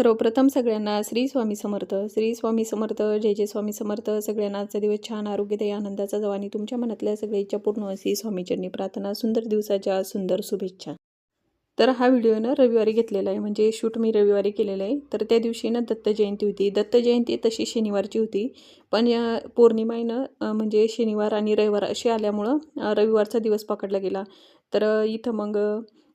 सर्वप्रथम सगळ्यांना श्री स्वामी समर्थ. श्री स्वामी समर्थ जय जय स्वामी समर्थ. सगळ्यांना आजचा दिवस छान आरोग्यदायी आनंदाचा जावा आणि तुमच्या मनातल्या सगळ्या इच्छा पूर्ण श्री स्वामीचरणी प्रार्थना सुंदर दिवसाच्या सुंदर शुभेच्छा. तर हा व्हिडिओ ना रविवारी घेतलेला आहे. म्हणजे शूट मी रविवारी केलेलं आहे. तर त्या दिवशी ना दत्त जयंती होती. दत्त जयंती तशी शनिवारची होती. पण या पौर्णिमाईनं म्हणजे शनिवार आणि रविवार असे आल्यामुळं रविवारचा दिवस पकडला गेला. तर इथं मग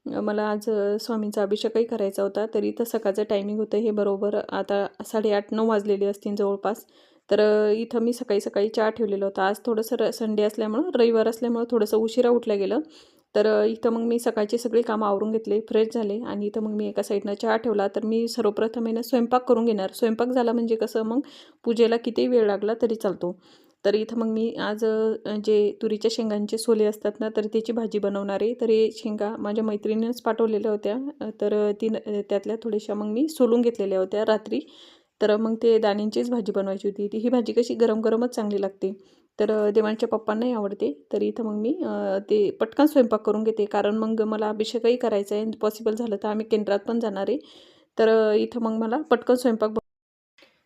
मला आज स्वामींचा अभिषेकही करायचा होता तरी तर सकाळचं टायमिंग होतं हे बरोबर. आता साडेआठ नऊ वाजलेले असतील जवळपास. तर इथं मी सकाळी सकाळी चहा ठेवलेला होता. आज थोडंसं र संडे असल्यामुळं रविवार असल्यामुळं थोडंसं उशिरा उठलं गेलं. तर इथं मग मी सकाळची सगळी कामं आवरून घेतले फ्रेश झाले आणि इथं मग मी एका साईडनं चहा ठेवला. तर मी सर्वप्रथम आहे ना स्वयंपाक करून घेणार. स्वयंपाक झाला म्हणजे कसं मग पूजेला किती वेळ लागला तरी चालतो. तर इथं मग मी आज जे तुरीच्या शेंगांचे सोले असतात ना तर त्याची भाजी बनवणार आहे. तर हे शेंगा माझ्या मैत्रिणीनंच पाठवलेल्या होत्या. तर ती त्यातल्या थोड्याशा मग मी सोलून घेतलेल्या होत्या रात्री. तर मग ते दाणींचीच भाजी बनवायची होती. ती ही भाजी कशी गरम गरमच चांगली लागते. तर देवांच्या पप्पांनाही आवडते. तर इथं मग मी ते पटकन स्वयंपाक करून घेते. कारण मग मला अभिषेकही करायचा आहे. पॉसिबल झालं तर आम्ही केंद्रात पण जाणार आहे. तर इथं मग मला पटकन स्वयंपाक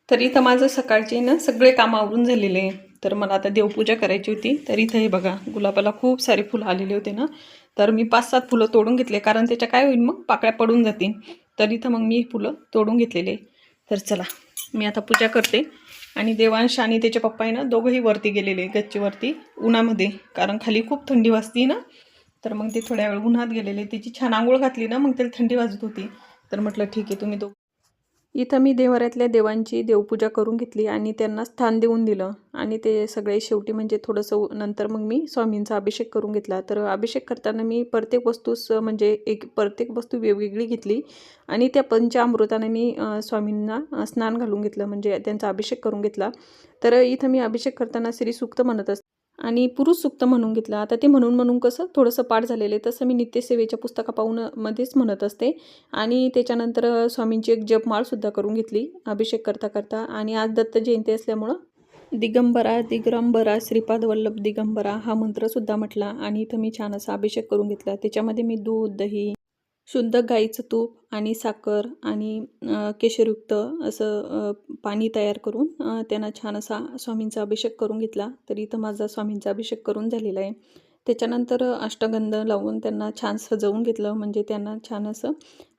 तर इथं माझं सकाळचे ना सगळे काम आवरून झालेले आहे. तर मला आता देवपूजा करायची होती. तर इथं हे बघा गुलाबाला खूप सारे फुलं आलेले होते ना. तर मी पाच सात फुलं तोडून घेतले कारण त्याच्या काय होईल मग? पाकळ्या पडून जातील. तर इथं मग मी फुलं तोडून घेतलेले. तर चला मी आता पूजा करते. आणि देवांश आणि त्याचे पप्पा आहे ना दोघंही वरती गेलेले गच्चीवरती उन्हामध्ये. कारण खाली खूप थंडी वाजती ना. तर मग ते थोड्या वेळ उन्हात गेलेले. त्याची छान आंघोळ घातली ना मग त्याला थंडी वाजत होती. तर म्हटलं ठीक आहे तुम्ही दो इथं मी देवाऱ्यातल्या देवांची देवपूजा करून घेतली आणि त्यांना स्थान देऊन दिलं. आणि ते सगळे शेवटी म्हणजे थोडंसं नंतर मग मी स्वामींचा अभिषेक करून घेतला. तर अभिषेक करताना मी प्रत्येक वस्तूस म्हणजे एक प्रत्येक वस्तू वेगवेगळी घेतली. आणि त्या पंचामृताने मी स्वामींना स्नान घालून घेतलं. म्हणजे त्यांचा अभिषेक करून घेतला. तर इथं मी अभिषेक करताना श्री सुक्त म्हणत असते. आणि पुरुष सुक्त म्हणून घेतलं. आता ते म्हणून म्हणून कसं थोडंसं पाठ झालेलं आहे. तसं मी नित्यसेवेच्या पुस्तका पाहून मध्येच म्हणत असते. आणि त्याच्यानंतर स्वामींची एक जपमाळसुद्धा करून घेतली अभिषेक करता करता. आणि आज दत्त जयंती असल्यामुळं दिगंबरा दिग्रंबरा श्रीपाद वल्लभ दिगंबरा हा मंत्रसुद्धा म्हटला. आणि इथं मी छान असा अभिषेक करून घेतला. त्याच्यामध्ये मी दूध दही शुद्ध गाईचं तूप आणि साखर आणि केशरयुक्त असं पाणी तयार करून त्यांना छान असा स्वामींचा अभिषेक करून घेतला. तर इथं माझा स्वामींचा अभिषेक करून झालेला आहे. त्याच्यानंतर अष्टगंध लावून त्यांना छान सजवून घेतलं. म्हणजे त्यांना छान असं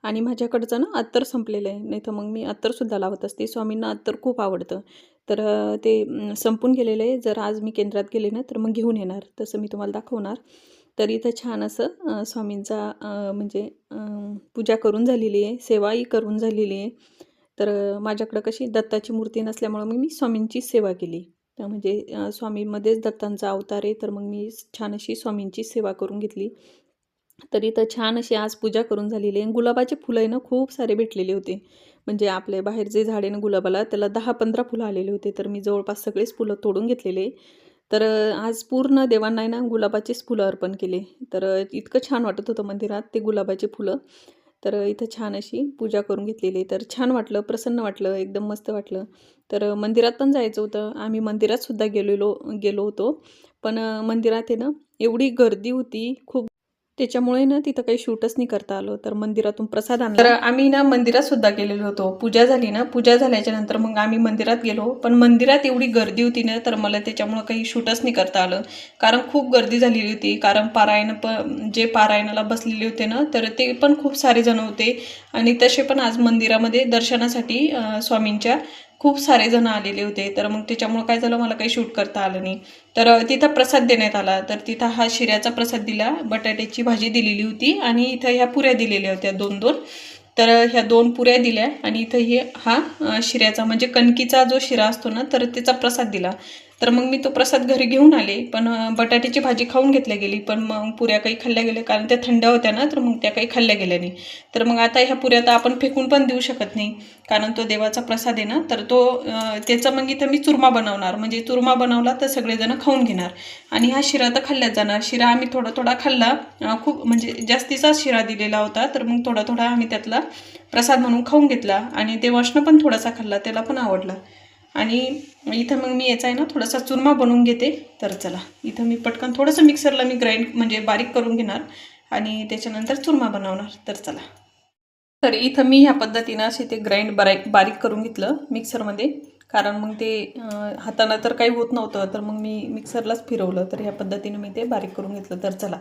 आणि माझ्याकडचं ना अत्तर संपलेलं आहे. नाही तर मग मी अत्तरसुद्धा लावत असते. स्वामींना अत्तर खूप आवडतं. तर ते संपून गेलेलं आहे. जर आज मी केंद्रात गेले ना तर मग घेऊन येणार. तसं मी तुम्हाला दाखवणार. तर इथं छान असं स्वामींचा म्हणजे पूजा करून झालेली आहे सेवाही करून झालेली आहे. तर माझ्याकडं कशी दत्ताची मूर्ती नसल्यामुळं मग मी स्वामींची सेवा केली. तर म्हणजे स्वामींमध्येच दत्तांचा अवतार आहे तर मग मी छान अशी स्वामींची सेवा करून घेतली. तर इथं छान अशी आज पूजा करून झालेली आहे. गुलाबाचे फुलं आहे ना खूप सारे भेटलेले होते. म्हणजे आपले बाहेर जे झाड आहे ना गुलाबाला त्याला दहा पंधरा फुलं आलेले होते. तर मी जवळपास सगळेच फुलं तोडून घेतलेले. तर आज पूर्ण देवांना आहे ना गुलाबाचेच फुलं अर्पण केले. तर इतकं छान वाटत होतं मंदिरात ते गुलाबाचे फुलं. तर इथं छान अशी पूजा करून घेतलेली तर छान वाटलं प्रसन्न वाटलं एकदम मस्त वाटलं. तर मंदिरात पण जायचं होतं. आम्ही मंदिरातसुद्धा गेलेलो गेलो होतो. पण मंदिरात आहे ना एवढी गर्दी होती खूप त्याच्यामुळे ना तिथं काही शूटच नाही करता आलं. तर मंदिरातून प्रसाद आणला. तर आम्ही ना मंदिरात सुद्धा गेलेलो होतो. पूजा झाली ना. पूजा झाल्याच्यानंतर मग आम्ही मंदिरात गेलो. पण मंदिरात एवढी गर्दी होती ना तर मला त्याच्यामुळं काही शूटच नाही करता आलं. कारण खूप गर्दी झालेली होती. कारण पारायण प जे पारायणाला बसलेले होते ना तर ते पण खूप सारे जण होते. आणि तसे पण आज मंदिरामध्ये दर्शनासाठी स्वामींच्या खूप सारे जण आलेले होते. तर मग त्याच्यामुळं काय झालं मला काही शूट करता आलं नाही. तर तिथं प्रसाद देण्यात आला. तर तिथं हा शिऱ्याचा प्रसाद दिला बटाट्याची भाजी दिलेली होती आणि इथं ह्या पुऱ्या दिलेल्या होत्या दोन दोन. तर ह्या दोन पुऱ्या दिल्या आणि इथं हे हा शिऱ्याचा म्हणजे कणकीचा जो शिरा असतो ना तर त्याचा प्रसाद दिला. तर मग मी तो प्रसाद घरी घेऊन आले. पण बटाट्याची भाजी खाऊन घेतल्या गेली. पण मग पुऱ्या काही खाल्ल्या गेल्या. कारण त्या थंड होत्या ना तर मग त्या काही खाल्ल्या गेल्या नाही. तर मग आता ह्या पुऱ्या तर आपण फेकून पण देऊ शकत नाही. कारण तो देवाचा प्रसाद आहे ना तर तो त्याचा मग इथं मी चुरमा बनवणार. म्हणजे चुरमा बनवला तर सगळेजण खाऊन घेणार. आणि हा शिरा तर खाल्ल्याच जाणार. शिरा आम्ही थोडा थोडा खाल्ला. खूप म्हणजे जास्तीचा शिरा दिलेला होता. तर मग थोडा थोडा आम्ही त्यातला प्रसाद म्हणून खाऊन घेतला. आणि देवाशनं पण थोडासा खाल्ला. त्याला पण आवडला. आणि इथं मग मी याचा आहे ना थोडासा चुरमा बनवून घेते. तर चला इथं मी पटकन थोडंसं मिक्सरला मी ग्राइंड म्हणजे बारीक करून घेणार आणि त्याच्यानंतर चुरमा बनवणार. तर चला. तर इथं मी ह्या पद्धतीनं असे ते ग्राइंड बारीक बारीक करून घेतलं मिक्सरमध्ये. कारण मग ते हाताला हातानं तर काही होत नव्हतं तर मग मी मिक्सरलाच फिरवलं. तर ह्या पद्धतीनं मी ते बारीक करून घेतलं. तर चला.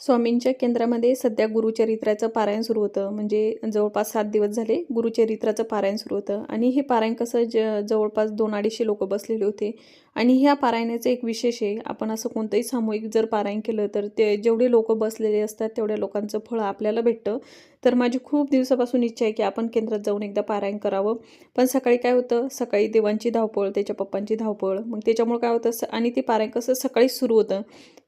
स्वामींच्या केंद्रामध्ये सध्या गुरुचरित्राचं पारायण सुरू होतं. म्हणजे जवळपास सात दिवस झाले गुरुचरित्राचं पारायण सुरू होतं. आणि हे पारायण कसं ज जवळपास दोन अडीचशे लोक बसलेले होते. आणि ह्या पारायणाचं एक विशेष आहे आपण असं कोणतंही सामूहिक जर पारायण केलं तर ते जेवढे लोक बसलेले असतात तेवढ्या लोकांचं फळ आपल्याला भेटतं. तर माझी खूप दिवसापासून इच्छा आहे की आपण केंद्रात जाऊन एकदा पारायण करावं. पण सकाळी काय होतं सकाळी देवांची धावपळ त्याच्या पप्पांची धावपळ मग त्याच्यामुळं काय होतं स- आणि ते पारायण कसं सकाळीच सुरू होतं.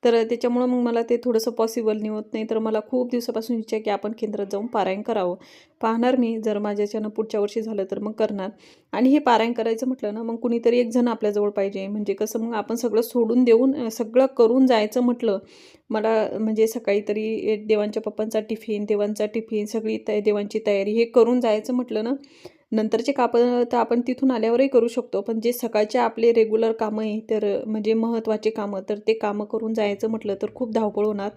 तर त्याच्यामुळं मग मला ते थोडंसं पॉसिबल नाही होत नाही तर मला खूप दिवसापासून इच्छा आहे की आपण केंद्रात जाऊन पारायण करावं. पाहणार मी जर माझ्याच्यानं पुढच्या वर्षी झालं तर मग करणार. आणि हे पारायण करायचं म्हटलं ना मग कुणीतरी एक जण आपल्याजवळ पाहिजे. म्हणजे कसं मग आपण सगळं सोडून देऊन सगळं करून जायचं म्हटलं. मला म्हणजे सकाळी तरी देवांच्या पप्पांचा टिफिन देवांचा टिफिन सगळी त देवांची तयारी हे करून जायचं म्हटलं ना. नंतरचे कापं तर आपण तिथून आल्यावरही करू शकतो. पण जे सकाळचे आपले रेग्युलर कामं आहे तर म्हणजे महत्त्वाचे कामं तर ते कामं करून जायचं म्हटलं तर खूप धावपळ होणार.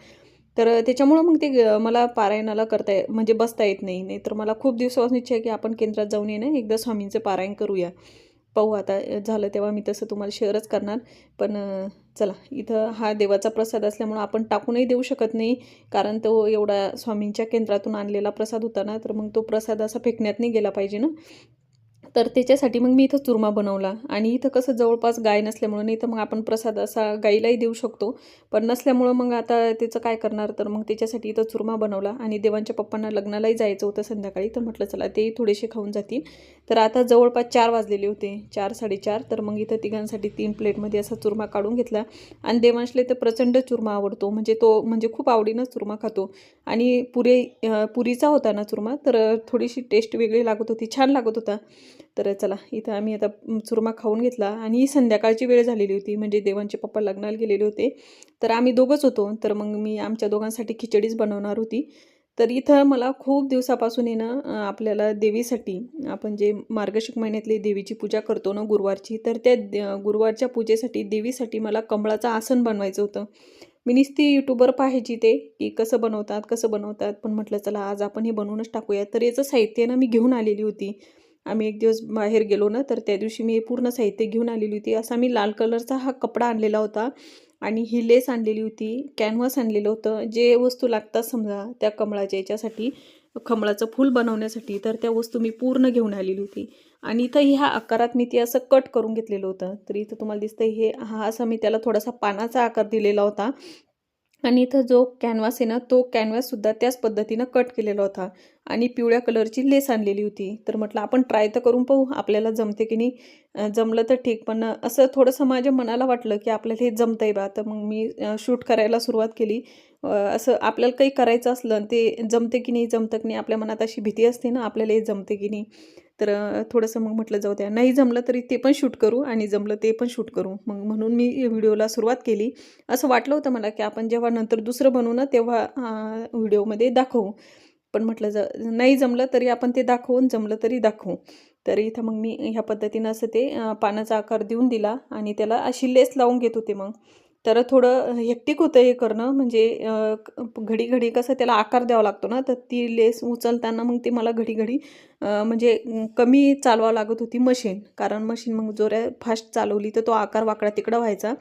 तर त्याच्यामुळं मग ते मला पारायणाला करता ये म्हणजे बसता येत नाही. नाही तर मला खूप दिवसापासून इच्छा आहे की आपण केंद्रात जाऊन येणं एकदा स्वामींचं पारायण करूया. पाहू आता झालं तेव्हा मी तसं तुम्हाला शेअरच करणार. पण चला इथं हा देवाचा प्रसाद असल्यामुळं आपण टाकूनही देऊ शकत नाही. कारण तो एवढा स्वामींच्या केंद्रातून आणलेला प्रसाद होता ना तर मग तो प्रसाद असा फेकण्यात नाही गेला पाहिजे ना. तर त्याच्यासाठी मग मी इथं चुरमा बनवला. आणि इथं कसं जवळपास गाय नसल्यामुळं नाही तर मग आपण प्रसाद असा गाईलाही देऊ शकतो. पण नसल्यामुळं मग आता त्याचं काय करणार? तर मग त्याच्यासाठी इथं चुरमा बनवला. आणि देवांच्या पप्पांना लग्नालाही जायचं होतं संध्याकाळी. तर म्हटलं चला तेही थोडेसे खाऊन जातील. तर आता जवळपास चार वाजलेले होते. चार साडेचार. तर मग इथं तिघांसाठी तीन प्लेटमध्ये असा चुरमा काढून घेतला. आणि देवांशले तर प्रचंड चुरमा आवडतो. म्हणजे तो म्हणजे खूप आवडीनं चुरमा खातो. आणि पुरे पुरीचा होता ना चुरमा तर थोडीशी टेस्ट वेगळी लागत होती. छान लागत होता. तर चला इथं आम्ही आता चुरमा खाऊन घेतला आणि ही संध्याकाळची वेळ झालेली होती म्हणजे देवांचे पप्पा लग्नाला गेलेले होते. तर आम्ही दोघंच होतो तर मग मी आमच्या दोघांसाठी खिचडीच बनवणार होती. तर इथं मला खूप दिवसापासून आहे ना आपल्याला देवीसाठी आपण जे मार्गशिक महिन्यातली देवीची पूजा करतो ना गुरुवारची तर त्या गुरुवारच्या पूजेसाठी देवीसाठी मला कमळाचं आसन बनवायचं होतं. मी नुसती यूट्यूबवर पाहायची ते की कसं बनवतात कसं बनवतात पण म्हटलं चला आज आपण हे बनवूनच टाकूया. तर याचं साहित्य ना मी घेऊन आलेली होती. आम्ही एक दिवस बाहेर गेलो ना तर त्या दिवशी मी हे पूर्ण साहित्य घेऊन आलेली होती. असा मी लाल कलरचा हा कपडा आणलेला होता आणि ही लेस आणलेली होती कॅनव्हास आणलेलं होतं. जे वस्तू लागतात समजा त्या कमळाच्या याच्यासाठी कमळाचं फूल बनवण्यासाठी तर त्या वस्तू मी पूर्ण घेऊन आलेली होती. आणि इथं ह्या आकारात मी ते असं कट करून घेतलेलं होतं. तर इथं तुम्हाला दिसतं हे हा असा मी त्याला थोडासा पानाचा आकार दिलेला होता. आणि इथं जो कॅनव्हास आहे ना तो कॅनव्हाससुद्धा त्याच पद्धतीनं कट केलेला होता. आणि पिवळ्या कलरची लेस आणलेली होती. तर म्हटलं आपण ट्राय तर करून पाहू आपल्याला जमते की नाही. जमलं तर ठीक पण असं थोडंसं माझ्या मनाला वाटलं की आपल्याला हे जमतंय बा. तर मग मी शूट करायला सुरुवात केली. असं आपल्याला काही करायचं असलं ते जमते की नाही जमतं की नाही आपल्या मनात अशी भीती असते ना आपल्याला हे जमते की नाही. तर थोडंसं मग म्हटलं जाऊ द्या. नाही जमलं तरी ते पण शूट करू आणि जमलं ते पण शूट करू. मग म्हणून मी व्हिडिओला सुरुवात केली. असं वाटलं होतं मला की आपण जेव्हा नंतर दुसरं बनवू ना तेव्हा व्हिडिओमध्ये दाखवू. पण म्हटलं ज नाही जमलं तरी आपण ते दाखवून जमलं तरी दाखवू. तर इथं मग मी ह्या पद्धतीनं असं ते पानाचा आकार देऊन दिला आणि त्याला अशी लेस लावून घेत होते मग. तर थोडं हेक्टिक होतं हे करणं. म्हणजे घडी घडी कसं त्याला आकार द्यावा लागतो ना तर ती लेस उचलताना मग ते मला घडी घडी म्हणजे कमी चालवावं लागत होती मशीन. कारण मशीन मग जोऱ्या फास्ट चालवली तर तो आकार वाकडा तिकडं व्हायचा.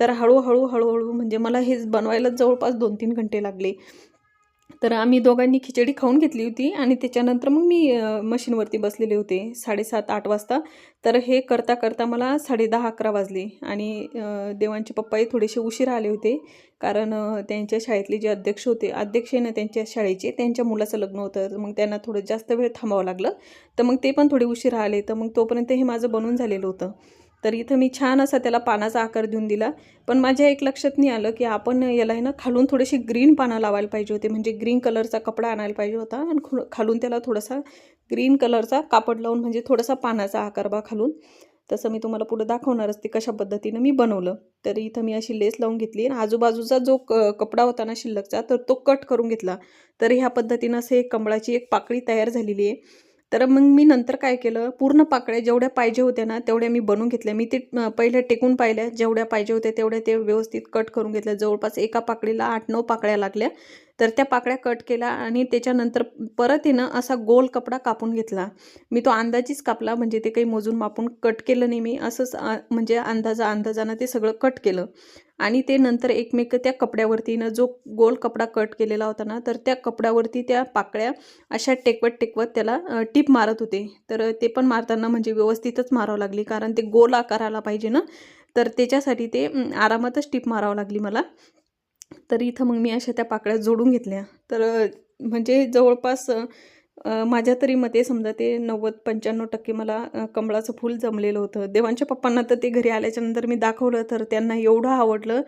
तर हळूहळू हळूहळू म्हणजे मला हेच बनवायला जवळपास दोन तीन घंटे लागले. तर आम्ही दोघांनी खिचडी खाऊन घेतली होती आणि त्याच्यानंतर मग मी मशीनवरती बसलेले होते साडेसात आठ वाजता. तर हे करता करता मला साडेदहा अकरा वाजले आणि देवांचे पप्पाही थोडेसे उशीर आले होते. कारण त्यांच्या शाळेतले जे अध्यक्ष होते अध्यक्ष आहे ना त्यांच्या शाळेचे त्यांच्या मुलाचं लग्न होतं. तर मग त्यांना थोडं जास्त वेळ थांबावं लागलं. तर मग ते पण थोडे उशीर आले. तर मग तोपर्यंत हे माझं बनून झालेलं होतं. तर इथं मी छान असा त्याला पानाचा आकार देऊन दिला. पण माझ्या एक लक्षात नाही आलं की आपण याला आहे ना खालून थोडीशी ग्रीन पानं लावायला पाहिजे होते. म्हणजे ग्रीन कलरचा कपडा आणायला पाहिजे होता आणि खालून त्याला थोडासा ग्रीन कलरचा कापड लावून म्हणजे थोडासा पानाचा आकार बा खालून. तसं मी तुम्हाला पुढं दाखवणारच ते कशा पद्धतीनं मी बनवलं. तर इथं मी अशी लेस लावून घेतली आणि आजूबाजूचा जो क कपडा होता ना शिल्लकचा तर तो कट करून घेतला. तर ह्या पद्धतीनं असे एक कमळाची एक पाकळी तयार झालेली आहे. तर मग मी नंतर काय केलं? पूर्ण पाकळ्या जेवढ्या पाहिजे होत्या ना तेवढ्या मी बनवून घेतल्या. मी ते पहिले टेकून पाहिल्या. जेवढ्या पाहिजे होत्या तेवढ्या ते व्यवस्थित कट करून घेतल्या. जवळपास एका पाकळीला आठ नऊ पाकळ्या लागल्या. तर त्या पाकळ्या कट केल्या आणि त्याच्यानंतर परत येणं असा गोल कपडा कापून घेतला. मी तो अंदाजीच कापला म्हणजे ते काही मोजून मापून कट केलं नाही मी असंच म्हणजे अंदाजा अंदाजानं ते सगळं कट केलं. आणि ते नंतर एकमेक त्या कपड्यावरती ना जो गोल कपडा कट केलेला होता ना तर त्या कपड्यावरती त्या पाकळ्या अशा टेकवत टेकवत त्याला टीप मारत होते. तर ते पण मारताना म्हणजे व्यवस्थितच मारावं लागली कारण ते गोल आकाराला पाहिजे ना. तर त्याच्यासाठी ते आरामातच टीप मारावं लागली मला. तर इथं मग मी अशा त्या पाकळ्या जोडून घेतल्या. तर म्हणजे जवळपास माझ्या तरी मते समजा ते नव्वद पंच्याण्णव टक्के मला कमळाचं फूल जमलेलं होतं. देवांच्या पप्पांना तर ते घरी आल्याच्यानंतर मी दाखवलं तर त्यांना एवढं आवडलं.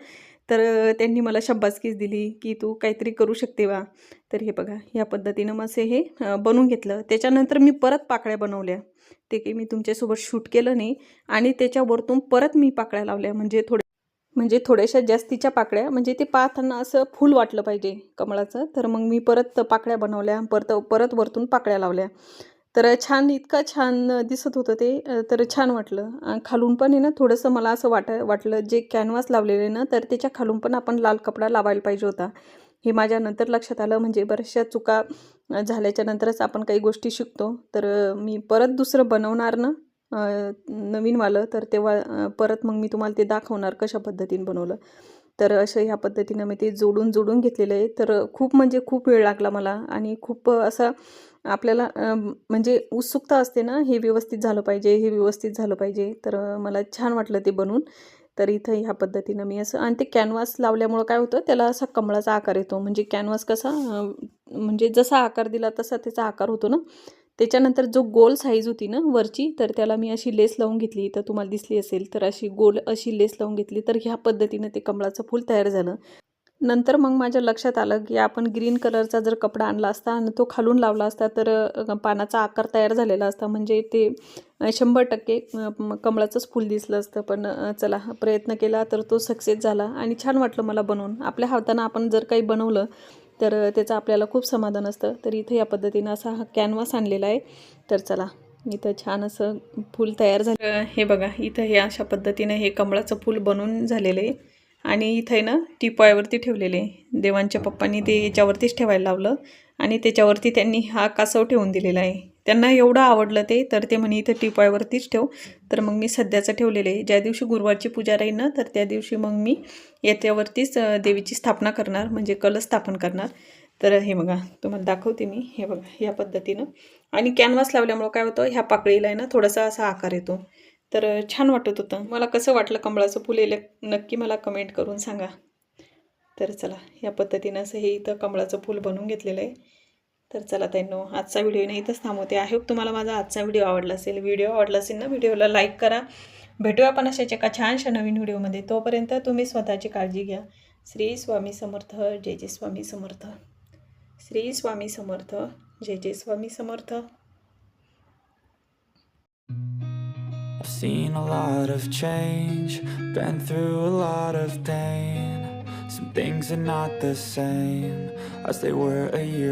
तर त्यांनी मला शब्बासकीच दिली की तू काहीतरी करू शकते वा तर हे बघा ह्या पद्धतीनं मग असे हे बनवून घेतलं. त्याच्यानंतर मी परत पाकळ्या बनवल्या. ते काही मी तुमच्यासोबत शूट केलं नाही. आणि त्याच्यावरतून परत मी पाकळ्या लावल्या. म्हणजे थोड्या म्हणजे थोड्याशा जास्तीच्या पाकळ्या म्हणजे ते पाहताना असं फूल वाटलं पाहिजे कमळाचं. तर मग मी परत पाकळ्या बनवल्या परत परत वरतून पाकळ्या लावल्या. तर छान इतका छान दिसत होतं ते तर छान वाटलं. खालून पण आहे ना थोडंसं मला असं वाट वाटलं जे कॅनव्हास लावलेले ना तर त्याच्या खालून पण आपण लाल कपडा लावायला पाहिजे होता. हे माझ्या नंतर लक्षात आलं म्हणजे बऱ्याचशा चुका झाल्याच्या नंतरच आपण काही गोष्टी शिकतो. तर मी परत दुसरं बनवणार ना नवीनवालं तर तेव्हा परत मग मी तुम्हाला ते दाखवणार कशा पद्धतीने बनवलं. तर असं ह्या पद्धतीनं मी ते जोडून जोडून घेतलेलं आहे. तर खूप म्हणजे खूप वेळ लागला मला आणि खूप असा आपल्याला म्हणजे उत्सुकता असते ना हे व्यवस्थित झालं पाहिजे हे व्यवस्थित झालं पाहिजे. तर मला छान वाटलं ते बनवून. तर इथं ह्या पद्धतीनं मी असं आणि ते कॅनव्हास लावल्यामुळं काय होतं त्याला असा कमळाचा आकार येतो. म्हणजे कॅनव्हास कसा म्हणजे जसा आकार दिला तसा त्याचा आकार होतो ना. त्याच्यानंतर जो गोल साईज होती ना वरची तर त्याला मी अशी लेस लावून घेतली. तर तुम्हाला दिसली असेल तर अशी गोल अशी लेस लावून घेतली. तर ह्या पद्धतीनं ते कमळाचं फूल तयार झालं. नंतर मग माझ्या लक्षात आलं की आपण ग्रीन कलरचा जर कपडा आणला असता आणि तो खालून लावला असता तर पानाचा आकार तयार झालेला असता. म्हणजे ते शंभर टक्के कमळाचंच फूल दिसलं असतं. पण चला प्रयत्न केला तर तो सक्सेस झाला आणि छान वाटलं मला बनवून. आपल्या हातानं आपण जर काही बनवलं तर त्याचं आपल्याला खूप समाधान असतं. तर इथं या पद्धतीनं असा हा कॅनव्हास आणलेला आहे. तर चला इथं छान असं फूल तयार झालं. हे बघा इथं हे अशा पद्धतीनं हे कमळाचं फूल बनवून झालेलं आहे. आणि इथं आहे ना टिपॉयवरती ठेवलेले देवांच्या पप्पांनी ते याच्यावरतीच ठेवायला लावलं. आणि त्याच्यावरती त्यांनी हा कासव ठेवून दिलेला आहे. त्यांना एवढं आवडलं ते तर ते म्हणे इथं टिपॉयवरतीच ठेव. तर मग मी सध्याचं ठेवलेलं आहे. ज्या दिवशी गुरुवारची पूजा राहील ना तर त्या दिवशी मग मी याच्यावरतीच देवीची स्थापना करणार म्हणजे कलश स्थापन करणार. तर हे बघा तुम्हाला दाखवते मी. हे बघा ह्या पद्धतीनं. आणि कॅनव्हास लावल्यामुळं काय होतं ह्या पाकळीला आहे ना थोडासा असा आकार येतो. तर छान वाटत होतं. मला कसं वाटलं कमळाचं फुल येलं नक्की मला कमेंट करून सांगा. तर चला या पद्धतीनं असं हे इथं कमळाचं फूल बनवून घेतलेलं आहे. तर चला त्यांनो आजचा व्हिडिओ नाही इथंच थांबवते. आय होप तुम्हाला माझा आजचा व्हिडिओ आवडला असेल. व्हिडिओ आवडला असेल ना व्हिडिओला लाईक करा. भेटूया आपण अशाच एका छानशा नवीन व्हिडिओमध्ये. तोपर्यंत तुम्ही स्वतःची काळजी घ्या. श्री स्वामी समर्थ जय जय स्वामी समर्थ. श्री स्वामी समर्थ जय जय Swami Samarth. I've seen a lot of change, been through a lot of pain. Some things are not the same as they were a year